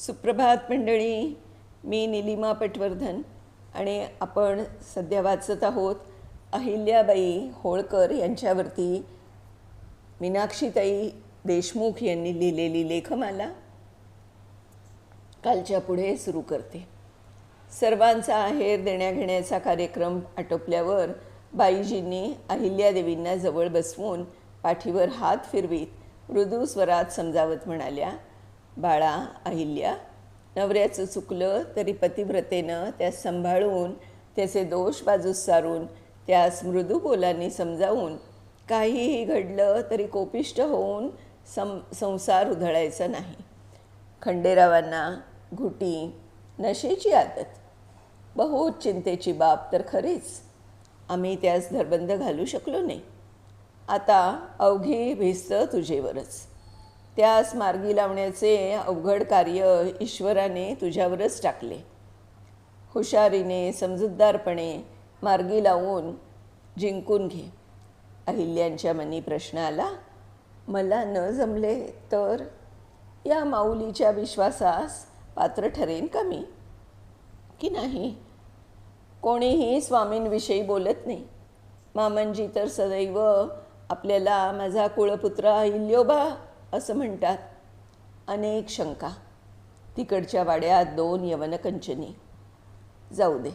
सुप्रभात मंडळी. मी निलिमा पटवर्धन आणि आपण सध्या वाचत आहोत अहिल्याबाई होळकर यांच्यावरती मीनाक्षीताई देशमुख यांनी लिहिलेली लेखमाला. कालच्या पुढे सुरू करते. सर्वांचा आहेर देण्याघेण्याचा कार्यक्रम आटोपल्यावर बाईजींनी अहिल्यादेवींना जवळ बसवून पाठीवर हात फिरवीत मृदू स्वरात समजावत म्हणाल्या बाळा अहिल्या नवऱ्याचं चुकलं तरी पतिव्रतेनं त्यास सांभाळून त्याचे दोष बाजूस सारून त्यास मृदू बोलांनी समजावून काहीही घडलं तरी कोपिष्ट होऊन सं संसार उधळायचा नाही. खंडेरावांना घुटी नशेची आदत. बहुत चिंतेची बाब तर खरीच. आम्ही त्यास धरबंद घालू शकलो नाही. आता अवघी भिस्त तुझेवरच. त्यास मार्गी लावण्याचे अवघड कार्य ईश्वराने तुझ्यावरच टाकले. हुशारीने समजूतदारपणे मार्गी लावून जिंकून घे. अहिल्यांच्या मनी प्रश्न आला मला न जमले तर या माऊलीच्या विश्वासास पात्र ठरेन का मी? की नाही? कोणीही स्वामींविषयी बोलत नाही. मामनजी तर सदैव आपल्याला माझा कुळपुत्र अहिल्योबा असं म्हणतात. अनेक शंका. तिकडच्या वाड्यात दोन यवनकंचनी. जाऊ दे.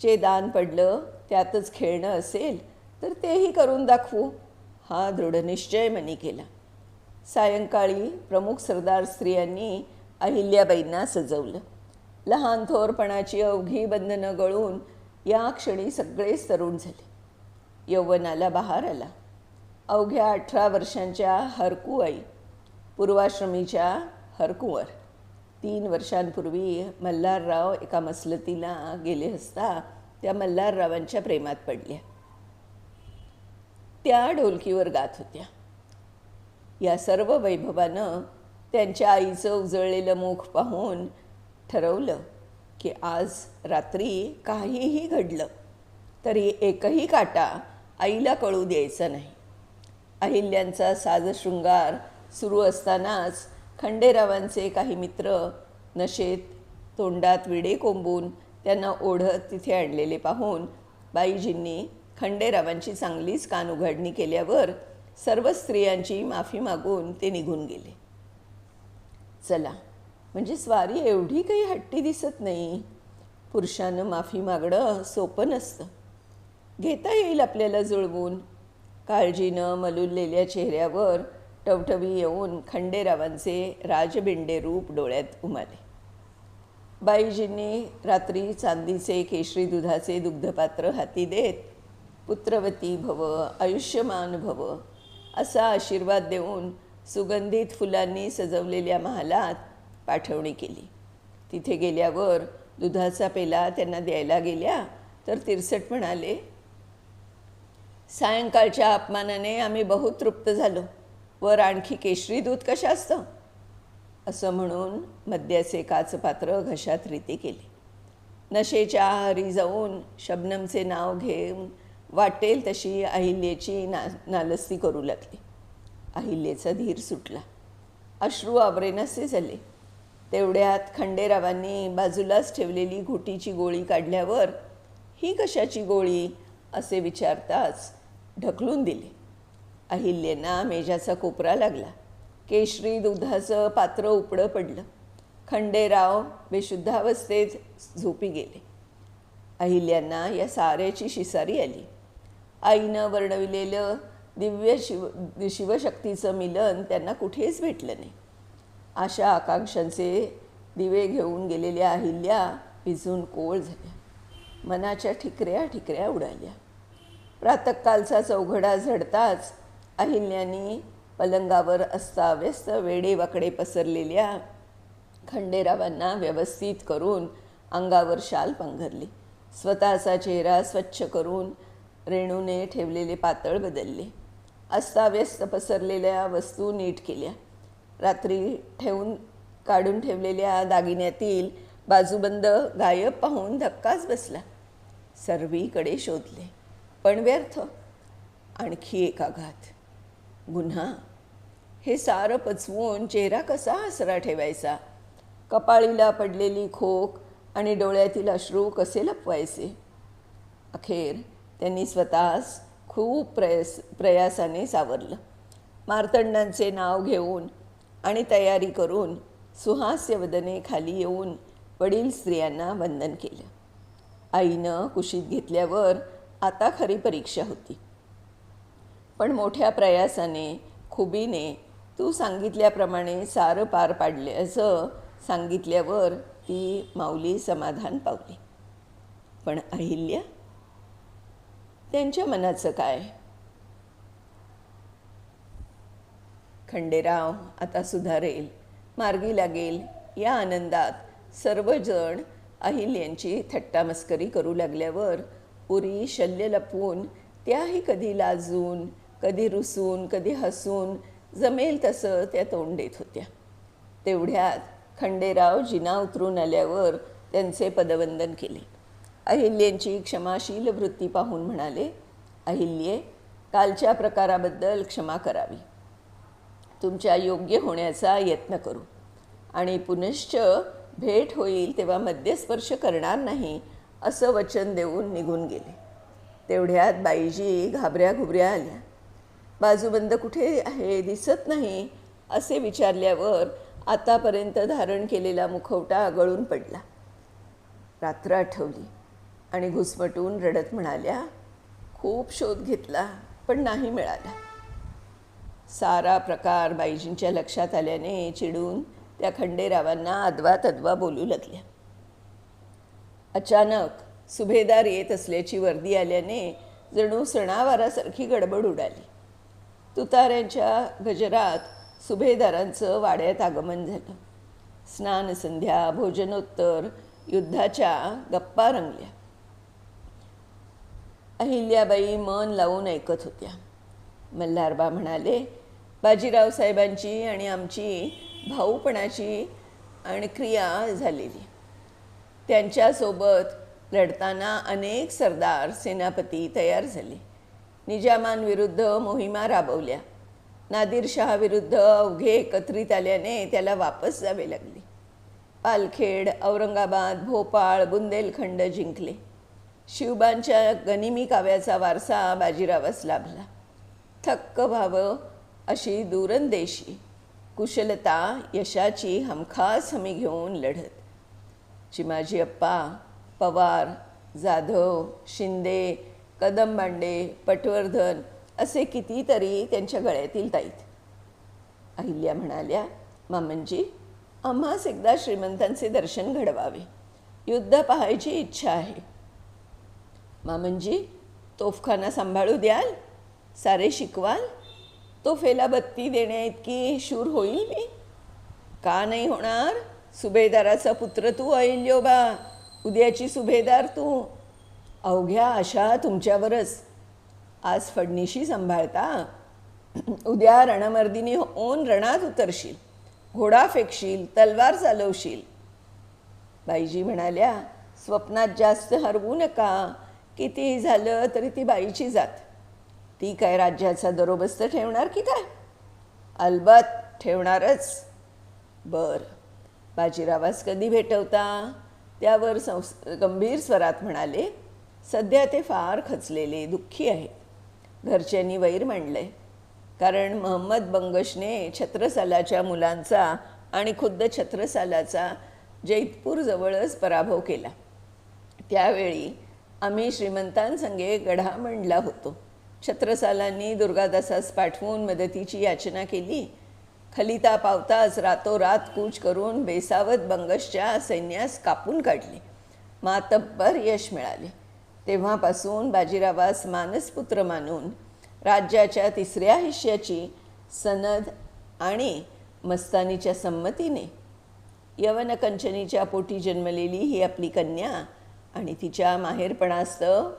जे दान पडलं त्यातच खेळणं असेल तर तेही करून दाखवू. हा दृढनिश्चय मनी केला. सायंकाळी प्रमुख सरदार स्त्रियांनी अहिल्याबाईंना सजवलं. लहान थोरपणाची अवघी बंधनं गळून या क्षणी सगळेच तरुण झाले. यौवनाला बहार आला. अवघ्या अठरा वर्षांच्या हरकू आई पूर्वाश्रमीच्या हरकुवर. तीन वर्षांपूर्वी मल्हारराव एका मसलतीला गेले असता त्या मल्हाररावांच्या प्रेमात पडल्या. त्या ढोलकीवर गात होत्या. या सर्व वैभवानं त्यांच्या आईचं उजळलेलं मुख पाहून ठरवलं की आज रात्री काहीही घडलं तरी एकही काटा आईला कळू द्यायचा नाही. अहिल्यांचा साजशृंगार सुरू असतानाच खंडेरावांचे काही मित्र नशेत तोंडात विडे कोंबून त्यांना ओढत तिथे आणलेले पाहून बाईजींनी खंडेरावांची चांगलीच कान उघडणी केल्यावर सर्व स्त्रियांची माफी मागून ते निघून गेले. चला म्हणजे स्वारी एवढी काही हट्टी दिसत नाही. पुरुषानं माफी मागणं सोपं नसतं. घेता येईल आपल्याला जुळवून. काळजीनं मलुललेल्या चेहऱ्यावर टवटवी येऊन खंडेरावांचे राजबिंडे रूप डोळ्यात उमाले. बाईजींनी रात्री चांदीचे केशरी दुधाचे दुग्धपात्र हाती देत पुत्रवती भव आयुष्यमान भव असा आशीर्वाद देऊन सुगंधित फुलांनी सजवलेल्या महालात पाठवणी केली. तिथे गेल्यावर दुधाचा पेला त्यांना द्यायला गेल्या तर तिरसट म्हणाले सायंकाळच्या अपमानाने आम्ही बहुत तृप्त झालो. वर आणखी केशरी दूध कशा असतं? असं म्हणून मद्याचे काचपात्र घशात रीती केले. नशेच्या आहारी जाऊन शबनमचे नाव घेऊन वाटेल तशी अहिल्याची ना नालस्ती करू लागली. अहिल्याचा धीर सुटला. अश्रू आवरेनसे झाले. तेवढ्यात खंडेरावांनी बाजूलाच ठेवलेली घुटीची गोळी काढल्यावर ही कशाची गोळी? असे विचारताच ढकलून दिले. अहिल्येना मेजाचा कोपरा लागला. केशरी दुधाचं पात्र उपडं पडलं. खंडेराव बेशुद्धावस्थेत झोपी गेले. अहिल्यांना या साऱ्याची शिसारी आली. आईनं वर्णविलेलं दिव्य शिव शिवशक्तीचं मिलन त्यांना कुठेच भेटलं नाही. अशा आकांक्षांचे दिवे घेऊन गेलेल्या अहिल्या भिजून कोळ झाल्या. मनाच्या ठिकऱ्या ठिकऱ्या उडाल्या. प्रातकालचा चौघडा झडताच अहिल्यानी पलंगावर अस्ताव्यस्त वेडेवाकडे पसरलेल्या खंडेरावांना व्यवस्थित करून अंगावर शाल पंघरली. स्वतःचा चेहरा स्वच्छ करून रेणूने ठेवलेले पातळ बदलले. अस्ताव्यस्त पसरलेल्या वस्तू नीट केल्या. रात्री ठेवून काढून ठेवलेल्या दागिन्यातील बाजूबंद गायब पाहून धक्काच बसला. सर्वीकडे शोधले. पण व्यर्थ. आणखी एक आघात. गुन्हा. हे सारं पचवून चेहरा कसा हसरा ठेवायचा? कपाळीला पडलेली खोक आणि डोळ्यातील अश्रू कसे लपवायचे? अखेर त्यांनी स्वतःच खूप प्रयस प्रयासाने सावरलं. मार्तंडांचे नाव घेऊन आणि तयारी करून सुहास्यवदने खाली येऊन वडील स्त्रियांना वंदन केलं. आईनं कुशीत घेतल्यावर आता खरी परीक्षा होती. पण मोठ्या प्रयासाने खुबीने तू सांगितल्याप्रमाणे सारं पार पाडले असं सांगितल्यावर ती माऊली समाधान पावली. पण अहिल्या? त्यांच्या मनाचं काय? खंडेराव आता सुधारेल मार्गी लागेल या आनंदात सर्वजण अहिल्यांची थट्टामस्करी करू लागल्यावर उरी शल्य लपून त्याही कधी लाजून कधी रुसून कधी हसून जमेल तसं त्या तोंड देत होत्या. तेवढ्यात खंडेराव जिना उतरून आल्यावर त्यांचे पदवंदन केले. अहिल्यांची क्षमाशील वृत्ती पाहून म्हणाले अहिल्ये कालच्या प्रकाराबद्दल क्षमा करावी. तुमच्या योग्य होण्याचा यत्न करू. आणि पुनश्च भेट होईल तेव्हा मध्यस्पर्श करणार नाही असं वचन देऊन निघून गेले. तेवढ्यात बाईजी घाबऱ्या घुबऱ्या आल्या. बाजूबंद कुठे आहे दिसत नाही असे विचारल्यावर आतापर्यंत धारण केलेला मुखवटा गळून पडला. रात्र आठवली आणि घुसमटून रडत म्हणाल्या खूप शोध घेतला पण नाही मिळाला. सारा प्रकार बाईजींच्या लक्षात आल्याने चिडून त्या खंडेरावांना अदवा तद्वा बोलू लागल्या. अचानक सुभेदार येत असल्याची वर्दी आल्याने जणू सणावारासारखी गडबड उडाली. तुताऱ्यांच्या गजरात सुभेदारांचं वाड्यात आगमन झालं. स्नानसंध्या भोजनोत्तर युद्धाच्या गप्पा रंगल्या. अहिल्याबाई मन लावून ऐकत होत्या. मल्हारबा म्हणाले बाजीराव साहेबांची आणि आमची भाऊपणाची आणि क्रिया झालेली. त्यांच्यासोबत लढताना अनेक सरदार सेनापती तयार झाले. निजामांविरुद्ध मोहिमा राबवल्या. नादिरशहाविरुद्ध अवघे एकत्रित आल्याने त्याला वापस जावे लागले. पालखेड औरंगाबाद भोपाळ बुंदेलखंड जिंकले. शिवबांच्या गनिमी काव्याचा वारसा बाजीरावास लाभला. थक्क व्हावं अशी दूरंदेशी कुशलता यशाची हमखास हमी घेऊन लढत. चिमाजी अप्पा पवार जाधव शिंदे कदमबांडे पटवर्धन असे कितीतरी त्यांच्या गळ्यातील ताईत. अहिल्या म्हणाल्या मामनजी आम्हास एकदा श्रीमंतांचे दर्शन घडवावे. युद्ध पाहायची इच्छा आहे. मामनजी तोफखाना सांभाळू द्याल? सारे शिकवाल? तोफेला बत्ती देण्या इतकी शूर होईल मी? का नाही होणार? सुभेदाराचा पुत्र तू अहिल्योबा उद्याची सुभेदार तू. अवघ्या आशा तुमच्यावरच. आज फडणीशी सांभाळता? उद्या रणमर्दिनी होऊन रणात उतरशील. घोडा फेकशील तलवार चालवशील. बाईजी म्हणाल्या स्वप्नात जास्त हरवू नका. कितीही झालं तरी ती बाईची जात. ती काय राज्याचा दरोबस्त ठेवणार की काय? अलबत ठेवणारच. बरं. बाजीरावास कधी भेटवता? त्यावर संस गंभीर स्वरात म्हणाले सध्या ते फार खचलेले दुःखी आहेत घरच्यांनी वैर मांडलंय. कारण महम्मद बंगशने छत्रसालाच्या मुलांचा आणि खुद्द छत्रसालाचा जैतपूरजवळच पराभव केला. त्यावेळी आम्ही श्रीमंतांसंगे गढा मांडला होतो. छत्रसालांनी दुर्गादासास पाठवून मदतीची याचना केली. खलिता पावताच रातोरात कूच करून बेसावत बंगशच्या सैन्यास कापून काढले. मातब्बर यश मिळाले. तेव्हापासून बाजीरावास मानसपुत्र मानून राज्याच्या तिसऱ्या हिश्याची सनद आणि मस्तानीच्या संमतीने यवनकंचनीच्या पोटी जन्मलेली ही आपली कन्या आणि तिच्या माहेरपणास्तव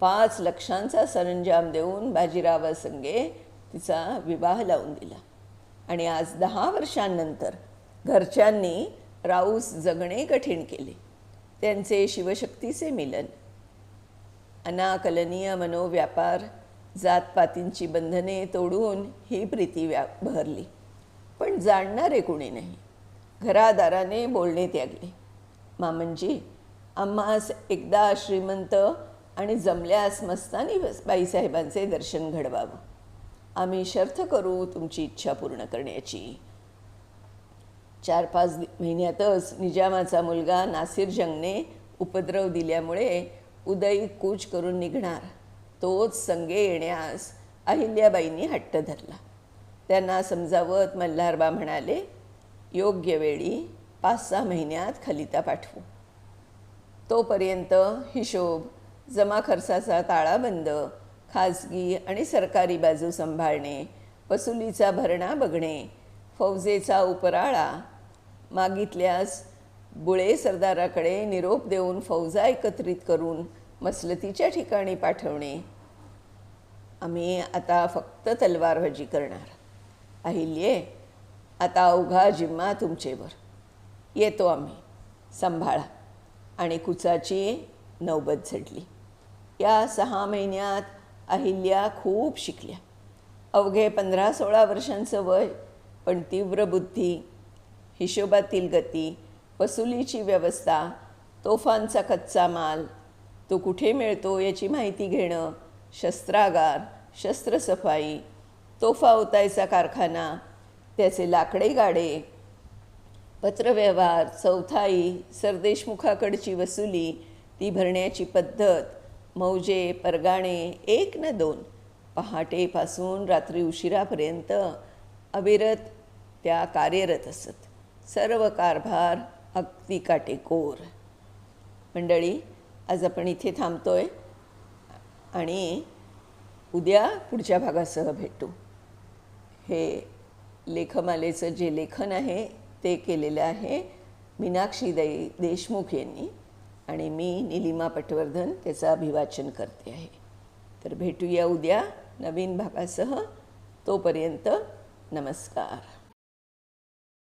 पाच लक्षांचा सरंजाम देऊन बाजीरावासंगे तिचा विवाह लावून दिला. आणि आज दहा वर्षांनंतर घरच्यांनी राऊस जगणे कठीण केले. त्यांचे शिवशक्तीचे मिलन. अनाकलनीय मनोव्यापार जातपातींची बंधने तोडून ही प्रीती व्या भरली. पण जाणणारे कुणी नाही. घरादाराने बोलणे त्यागले. मामनजी आम्हास एकदा श्रीमंत आणि जमल्यास मस्तानी बाईसाहेबांचे दर्शन घडवावं. आम्ही शर्थ करू तुमची इच्छा पूर्ण करण्याची. चार पाच महिन्यातच निजामाचा मुलगा नासिर जंगने उपद्रव दिल्यामुळे उदय कूच करून निघणार. तोच संगे येण्यास अहिल्याबाईंनी हट्ट धरला. त्यांना समजावत मल्हारबा म्हणाले योग्य वेळी पाच सहा महिन्यात खलिता पाठवू. तोपर्यंत हिशोब जमा खर्चाचा ताळाबंद खाजगी आणि सरकारी बाजू सांभाळणे वसुलीचा भरणा बघणे फौजेचा उपराळा. मागितल्यास बुळे सरदाराकडे निरोप देऊन फौजा एकत्रित करून मसलतीच्या ठिकाणी पाठवणे. आम्ही आता फक्त तलवारबाजी करणार. अहिल्ये आता अवघा जिम्मा तुमचेवर. येतो आम्ही. सांभाळा. आणि कुचाची नौबत झडली. या सहा महिन्यात अहिल्या खूप शिकल्या अवघे पंधरा सोळा वर्षांचं वय पण तीव्र बुद्धी हिशोबातील गती वसुलीची व्यवस्था तोफांचा कच्चा माल तो कुठे मिळतो याची माहिती घेणं शस्त्रागार शस्त्रसफाई तोफा ओतायचा कारखाना त्याचे लाकडे गाडे पत्रव्यवहार चौथाई सरदेशमुखाकडची वसुली ती भरण्याची पद्धत मौजे परगाणे एक न दोन. पहाटेपासून रात्री उशिरापर्यंत अविरत त्या कार्यरत असत. सर्व कारभार अगदी काटेकोर. मंडळी आज आपण इथे थांबतो आहे आणि उद्या पुढच्या भागासह भेटू. हे लेखमालेचं जे लेखन आहे ते केलेलं आहे मीनाक्षी दे देशमुख यांनी. आणि मी निलिमा पटवर्धन त्याचं अभिवाचन करते आहे. तर भेटूया उद्या नवीन भागासह. तोपर्यंत नमस्कार.